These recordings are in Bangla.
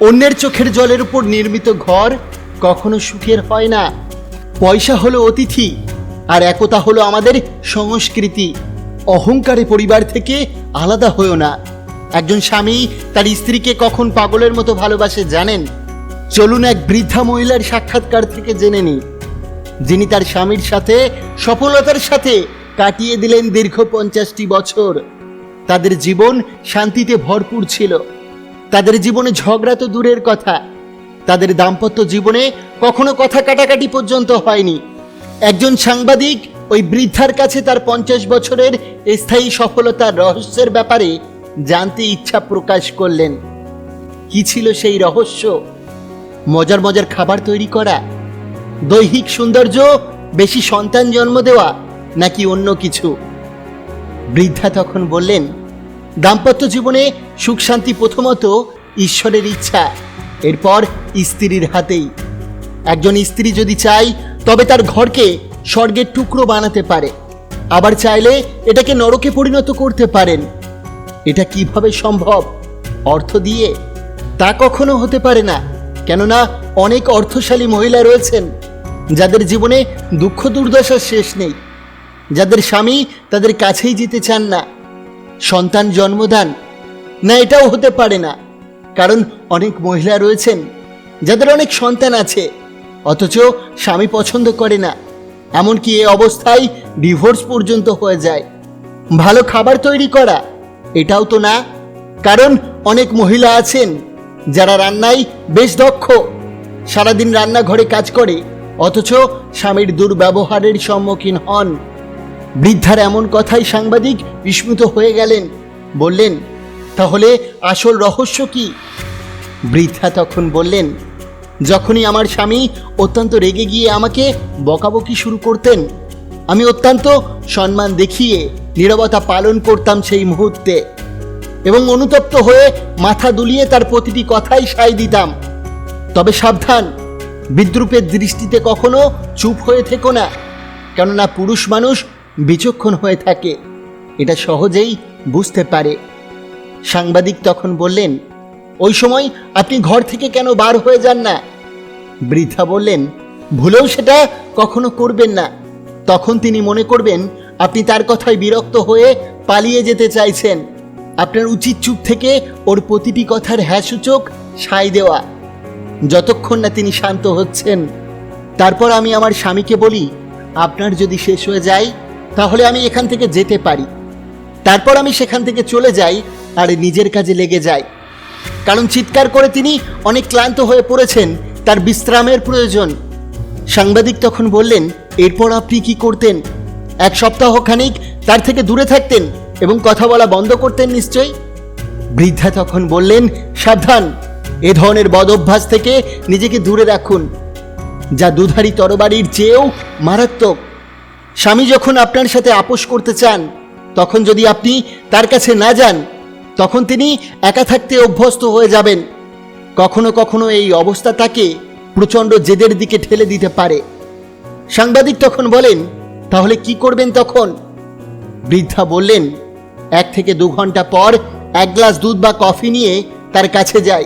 অন্যের চোখের জলের উপর নির্মিত ঘর কখনো সুখের হয় না। পয়সা হলো অতিথি, আর একতা হলো আমাদের সংস্কৃতি। অহংকারে পরিবার থেকে আলাদা হয়েও না। একজন স্বামী তার স্ত্রীকে কখন পাগলের মতো ভালোবাসে জানেন? চলুন এক বৃদ্ধা মহিলার সাক্ষাৎকার থেকে জেনে নিই। যিনি তার স্বামীর সাথে সফলতার সাথে কাটিয়ে দিলেন দীর্ঘ পঞ্চাশটি বছর। তাদের জীবন শান্তিতে ভরপুর ছিল। তাদের জীবনে ঝগড়া তো দূরের কথা। তাদের দাম্পত্য জীবনে কখনো কথা কাটাকাটি পর্যন্ত হয়নি। একজন সাংবাদিক ওই বৃদ্ধার কাছে তার পঞ্চাশ বছরের স্থায়ী সফলতার রহস্যের ব্যাপারে জানতে ইচ্ছা প্রকাশ করলেন। কি ছিল সেই রহস্য? মজার মজার খাবার তৈরি করা, দৈহিক সৌন্দর্য, বেশি সন্তান জন্ম দেওয়া, নাকি অন্য কিছু? বৃদ্ধা তখন বললেন দাম্পত্য জীবনে সুখ শান্তি প্রথমত ঈশ্বরের ইচ্ছা, এরপর স্ত্রীর হাতেই। একজন স্ত্রী যদি চায়, তবে তার ঘরকে স্বর্গের টুকরো বানাতে পারে। আবার চাইলে এটাকে নরকে পরিণত করতে পারেন। এটা কীভাবে সম্ভব? অর্থ দিয়ে? তা কখনো হতে পারে না। কেননা অনেক অর্থশালী মহিলা রয়েছেন, যাদের জীবনে দুঃখ দুর্দশার শেষ নেই। যাদের স্বামী তাদের কাছেই যেতে চান না। সন্তান জন্মদান। না, এটাও হতে পারে না। কারণ অনেক মহিলা রয়েছেন, যাদের অনেক সন্তান আছে, অথচ স্বামী পছন্দ করে না। এমনকি এ অবস্থায় ডিভোর্স পর্যন্ত হয়ে যায়। ভালো খাবার তৈরি করা, এটাও তো না। কারণ অনেক মহিলা আছেন, যারা রান্নায় বেশ দক্ষ। সারাদিন রান্নাঘরে কাজ করে, অথচ স্বামীর দুর্ব্যবহারের সম্মুখীন হন। বৃদ্ধার এমন কথাই সাংবাদিক বিস্মিত হয়ে গেলেন। বললেন, তাহলে আসল রহস্য কি? বৃদ্ধা তখন বললেন, যখনই আমার স্বামী অত্যন্ত রেগে গিয়ে আমাকে বকাবকি শুরু করতেন, আমি অত্যন্ত সম্মান দেখিয়ে নীরবতা পালন করতাম সেই মুহূর্তে এবং অনুতপ্ত হয়ে মাথা দুলিয়ে তার প্রতিটি কথাই সায় দিতাম। তবে সাবধান, বিদ্রুপের দৃষ্টিতে কখনো চুপ হয়ে থেকো না, কেননা পুরুষ মানুষ বিচক্ষণ হয়ে থাকে। এটা সহজেই বুঝতে পারে। সাংবাদিক তখন বললেন, ওই সময় আপনি ঘর থেকে কেন বার হয়ে যান না? বৃদ্ধা বললেন, ভুলেও সেটা কখনো করবেন না। তখন তিনি মনে করবেন, আপনি তার কথায় বিরক্ত হয়ে পালিয়ে যেতে চাইছেন। আপনার উচিত চুপ থেকে ওর প্রতিটি কথার হ্যাসূচক সায় দেওয়া। যতক্ষণ না তিনি শান্ত হচ্ছেন। তারপর আমি আমার স্বামীকে বলি, আপনার যদি শেষ হয়ে যায় তাহলে আমি এখান থেকে যেতে পারি। তারপর আমি সেখান থেকে চলে যাই আর নিজের কাজে লেগে যাই। কারণ চিৎকার করে তিনি অনেক ক্লান্ত হয়ে পড়েছেন, তার বিশ্রামের প্রয়োজন। সাংবাদিক তখন বললেন, এরপর আপনি কি করতেন? এক সপ্তাহ খানিক তার থেকে দূরে থাকতেন এবং কথা বলা বন্ধ করতেন নিশ্চয়ই? বৃদ্ধা তখন বললেন, সাবধান, এ ধরনের বদ অভ্যাস থেকে নিজেকে দূরে রাখুন। যা দুধারী তরবারির চেয়েও মারাত্মক। স্বামী যখন আপনার সাথে আপোষ করতে চান, তখন যদি আপনি তার কাছে না যান, তখন তিনি একা থাকতে অভ্যস্ত হয়ে যাবেন। কখনো কখনো এই অবস্থা তাকে প্রচণ্ড জেদের দিকে ঠেলে দিতে পারে। সাংবাদিক তখন বলেন, তাহলে কি করবেন তখন? বৃদ্ধা বললেন, এক থেকে দু ঘণ্টা পর এক গ্লাস দুধ বা কফি নিয়ে তার কাছে যাই।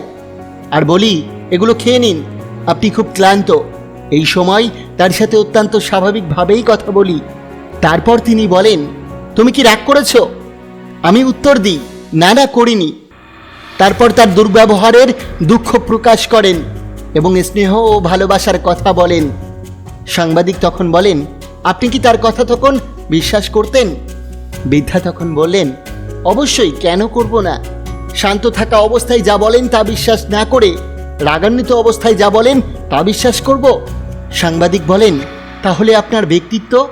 আর বলি, এগুলো খেয়ে নিন, আপনি খুব ক্লান্ত। এই সময় তার সাথে অত্যন্ত স্বাভাবিকভাবেই কথা বলি। তারপর তিনি বলেন, তুমি কি রাগ করেছ? আমি উত্তর দিই, না না, করিনি। তারপর তার দুর্ব্যবহারের দুঃখ প্রকাশ করেন এবং স্নেহ ও ভালোবাসার কথা বলেন। সাংবাদিক তখন বলেন, আপনি কি তার কথা তখন বিশ্বাস করতেন? বৃদ্ধা তখন বললেন, অবশ্যই, কেন করব না? শান্ত থাকা অবস্থায় যা বলেন তা বিশ্বাস না করে, রাগান্বিত অবস্থায় যা বলেন তা বিশ্বাস করব? সাংবাদিক বলেন, তাহলে আপনার ব্যক্তিত্ব?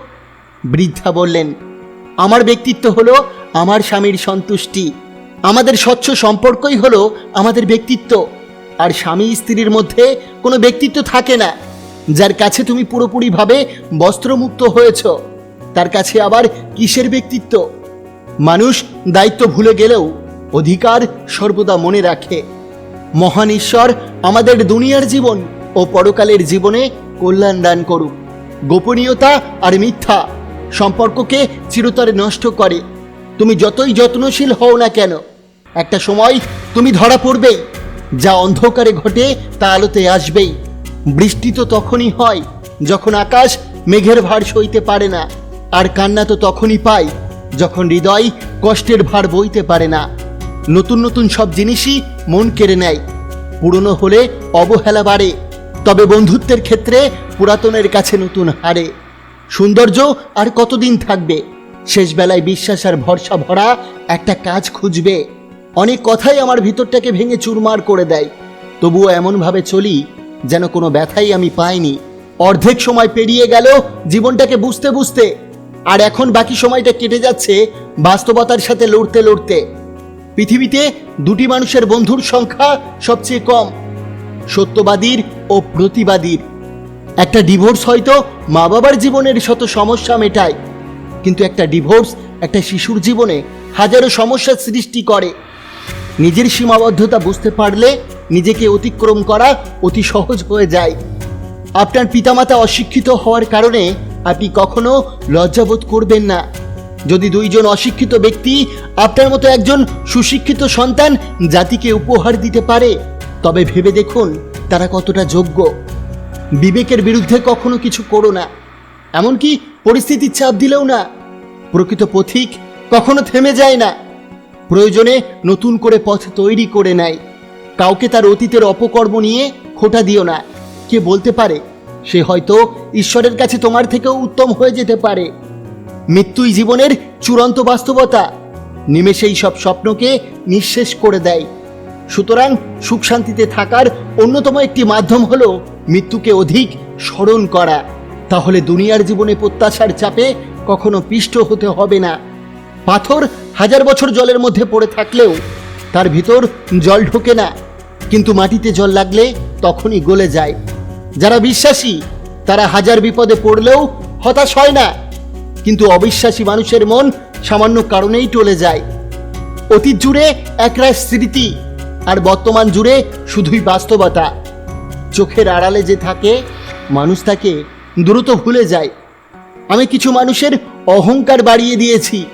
বৃদ্ধা বললেন, আমার ব্যক্তিত্ব হলো আমার স্বামীর সন্তুষ্টি। আমাদের স্বচ্ছ সম্পর্কই হলো আমাদের ব্যক্তিত্ব। আর স্বামী স্ত্রীর মধ্যে কোনো ব্যক্তিত্ব থাকে না। যার কাছে তুমি পুরোপুরিভাবে বস্ত্রমুক্ত হয়েছ, তার কাছে আবার কিসের ব্যক্তিত্ব? মানুষ দায়িত্ব ভুলে গেলেও অধিকার সর্বদা মনে রাখে। মহান ঈশ্বর আমাদের দুনিয়ার জীবন ও পরকালের জীবনে কল্যাণ দান করুক। গোপনীয়তা আর মিথ্যা সম্পর্ককে চিরতরে নষ্ট করে। তুমি যতই যত্নশীল হও না কেন, একটা সময় তুমি ধরা পড়বেই, যা অন্ধকারে ঘটে তা আলোতে আসবেই। বৃষ্টি তো তখনই হয় যখন আকাশ মেঘের ভার সইতে পারে না, আর কান্না তো তখনই পায় যখন হৃদয় কষ্টের ভার বইতে পারে না। নতুন নতুন সব জিনিসই মন কেড়ে নেয়, পুরনো হলে অবহেলা বাড়ে। তবে বন্ধুত্বের ক্ষেত্রে পুরাতনের কাছে নতুন হারে। সৌন্দর্য আর কতদিন থাকবে? শেষ বেলায় বিশ্বাস আর ভরসা ভরা একটা কাজ খুঁজবে। অনেক কথাই আমার ভিতরটাকে ভেঙে চুরমার করে দেয়। তবুও এমনভাবে চলি যেন কোনো ব্যথাই আমি পাইনি। অর্ধেক সময় পেরিয়ে গেল জীবনটাকে বুঝতে বুঝতে, আর এখন বাকি সময়টা কেটে যাচ্ছে বাস্তবতার সাথে লড়তে লড়তে। পৃথিবীতে দুটি মানুষের বন্ধুর সংখ্যা সবচেয়ে কম। সত্যবাদীর ও প্রতিবাদীর। একটা ডিভোর্স হয়তো মা বাবার জীবনের শত সমস্যা মেটায়, কিন্তু একটা ডিভোর্স একটা শিশুর জীবনে হাজারো সমস্যার সৃষ্টি করে। নিজের সীমাবদ্ধতা বুঝতে পারলে নিজেকে অতিক্রম করা অতি সহজ হয়ে যায়। আপনার পিতামাতা অশিক্ষিত হওয়ার কারণে আপনি কখনো লজ্জাবোধ করবেন না। যদি দুইজন অশিক্ষিত ব্যক্তি আপনার মতো একজন সুশিক্ষিত সন্তান জাতিকে উপহার দিতে পারে তবে ভেবে দেখুন তারা কতটা যোগ্য। বিবেকের বিরুদ্ধে কখনো কিছু করো না। এমনকি পরিস্থিতির চাপ দিলেও না। প্রকৃত পথিক কখনো থেমে যায় না। প্রয়োজনে নতুন করে পথ তৈরি করে নেয়। কাউকে তার অতীতের অপকর্ম নিয়ে খোটা দিও না। কে বলতে পারে, সে হয়তো ঈশ্বরের কাছে তোমার থেকেও উত্তম হয়ে যেতে পারে। মৃত্যুই জীবনের চূড়ান্ত বাস্তবতা। নিমেষেই সব স্বপ্নকে নিঃশেষ করে দেয়। সুতরাং সুখ শান্তিতে থাকার অন্যতম একটি মাধ্যম হলো মৃত্যুকে অধিক স্মরণ করা। তাহলে দুনিয়ার জীবনে প্রত্যাশার চাপে কখনো পিষ্ট হতে হবে না। পাথর হাজার বছর জলের মধ্যে পড়ে থাকলেও তার ভিতর জল ঢোকে না, কিন্তু মাটিতে জল লাগলে তখনই গলে যায়। যারা বিশ্বাসী, তারা হাজার বিপদে পড়লেও হতাশ হয় না, কিন্তু অবিশ্বাসী মানুষের মন সামান্য কারণেই টলে যায়। অতীত জুড়ে একরাশ স্মৃতি আর বর্তমান জুড়ে শুধুই বাস্তবতা। চোখের আড়ালে যে থাকে, মানুষ তাকে দ্রুত ভুলে যায়। আমি কিছু মানুষের অহংকার বাড়িয়ে দিয়েছি।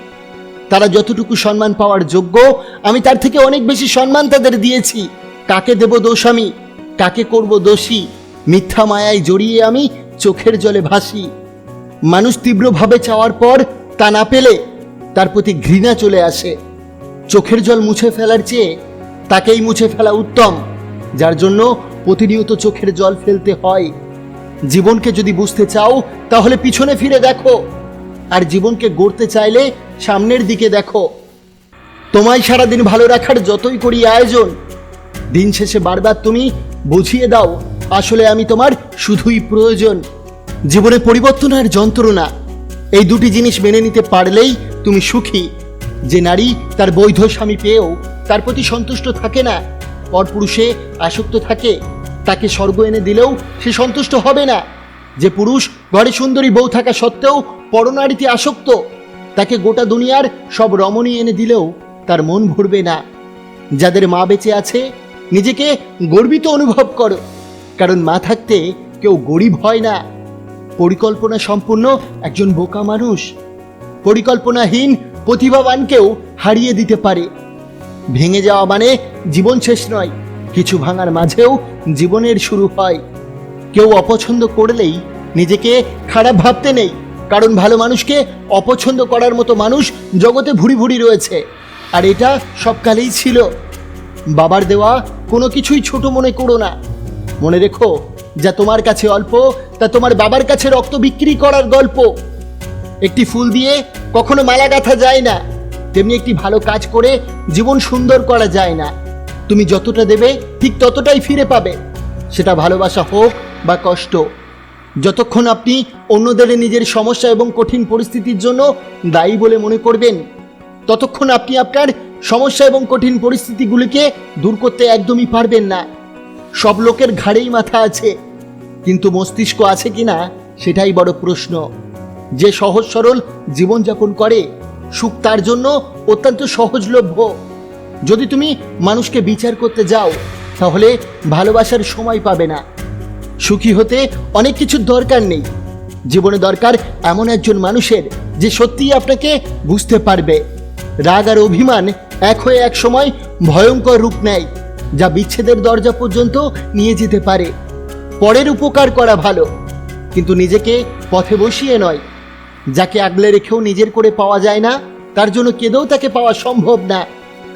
তারা যতটুকু সম্মান পাওয়ার যোগ্য, আমি তার থেকে অনেক বেশি সম্মান তাদের দিয়েছি। কাকে দেব দোষ আমি? কাকে করব দোষী? মিথ্যা মায়ায় জড়িয়ে আমি চোখের জলে ভাসি। মানুষ তীব্রভাবে চাওয়ার পর তা না পেলে তার প্রতি ঘৃণা চলে আসে। চোখের জল মুছে ফেলার চেয়ে তাকেই মুছে ফেলা উত্তম, যার জন্য প্রতিনিয়ত চোখের জল ফেলতে হয়। জীবনকে যদি বুঝতে চাও, তাহলে পিছনে ফিরে দেখো। আর জীবনকে গড়তে চাইলে সামনের দিকে দেখো। তোমায় সারাদিন ভালো রাখার যতই করি আয়োজন, দিন শেষে বারবার তুমি বুঝিয়ে দাও, আসলে আমি তোমার শুধুই প্রয়োজন। জীবনে পরিবর্তন আর যন্ত্রণা, এই দুটি জিনিস মেনে নিতে পারলেই তুমি সুখী। যে নারী তার বৈধ স্বামী পেয়েও তার প্রতি সন্তুষ্ট থাকে না। পরপুরুষে আসক্ত থাকে, তাকে স্বর্গ এনে দিলেও সে সন্তুষ্ট হবে না। যে পুরুষ ঘরে সুন্দরী বউ থাকা সত্ত্বেও পরনারীতে আসক্ত, তাকে গোটা দুনিয়ার সব রমণী এনে দিলেও তার মন ভরবে না। যাদের মা বেঁচে আছে, নিজেকে গর্বিত অনুভব করো, কারণ মা থাকতে কেউ গরিব হয় না। পরিকল্পনা সম্পূর্ণ একজন বোকা মানুষ। পরিকল্পনাহীন প্রতিভাবানকেও হারিয়ে দিতে পারে। ভেঙে যাওয়া মানে জীবন শেষ নয়, কিছু ভাঙার মাঝেও জীবনের শুরু হয়। কেউ অপছন্দ করলেই নিজেকে খারাপ ভাবতে নেই, কারণ ভালো মানুষকে অপছন্দ করার মতো মানুষ জগতে ভুরি ভুরি রয়েছে, আর এটা সবকালেই ছিল। বাবার দেওয়া কোনো কিছুই ছোট মনে করো না। মনে রেখো, যা তোমার কাছে অল্প, তা তোমার বাবার কাছে রক্ত বিক্রি করার গল্প। একটি ফুল দিয়ে কখনো মালা গাঁথা যায় না। তেমনি একটি ভালো কাজ করে জীবন সুন্দর করা যায় না। তুমি যতটা দেবে, ঠিক ততটাই ফিরে পাবে। সেটা ভালোবাসা হোক বা কষ্ট। যতক্ষণ আপনি অন্যদের নিজের সমস্যা এবং কঠিন পরিস্থিতির জন্য দায়ী বলে মনে করবেন, ততক্ষণ আপনি আপনার সমস্যা এবং কঠিন পরিস্থিতিগুলিকে দূর করতে একদমই পারবেন না। সব লোকের ঘাড়েই মাথা আছে। কিন্তু মস্তিষ্ক আছে কিনা, সেটাই বড় প্রশ্ন। যে সহজ সরল জীবনযাপন করে সুখ তার জন্য অত্যন্ত সহজলভ্য। যদি তুমি মানুষকে বিচার করতে যাও, তাহলে ভালোবাসার সময় পাবে না। সুখী হতে অনেক কিছুর দরকার নেই। জীবনে দরকার এমন একজন মানুষের যে সত্যিই আপনাকে বুঝতে পারবে। রাগ আর অভিমান এক হয়ে এক সময় ভয়ঙ্কর রূপ নেয়, যা বিচ্ছেদের দরজা পর্যন্ত নিয়ে যেতে পারে। পরের উপকার করা ভালো, কিন্তু নিজেকে পথে বসিয়ে নয়। যাকে আগলে রেখেও নিজের করে পাওয়া যায় না, তার জন্য কেঁদেও তাকে পাওয়া সম্ভব না।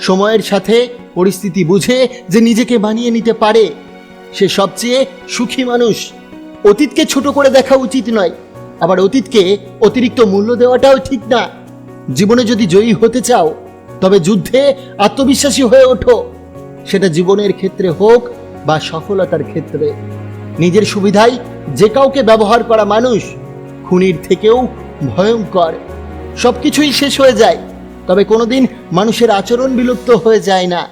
সময়ের সাথে পরিস্থিতি বুঝে যে নিজেকে মানিয়ে নিতে পারে, সে সবচেয়ে সুখী মানুষ। অতীতকে ছোট করে দেখা উচিত নয়, আবার অতীতকে অতিরিক্ত মূল্য দেওয়াটাও ঠিক না। জীবনে যদি জয়ী হতে চাও, তবে যুদ্ধে আত্মবিশ্বাসী হয়ে ওঠো। সেটা জীবনের ক্ষেত্রে হোক বা সফলতার ক্ষেত্রে। নিজের সুবিধায় যে কাউকে ব্যবহার করা মানুষ, খুনির থেকেও ভয়ঙ্কর। সব কিছুই শেষ হয়ে যায় তবে কোনোদিন মানুষের আচরণ বিলুপ্ত হয়ে যায় না।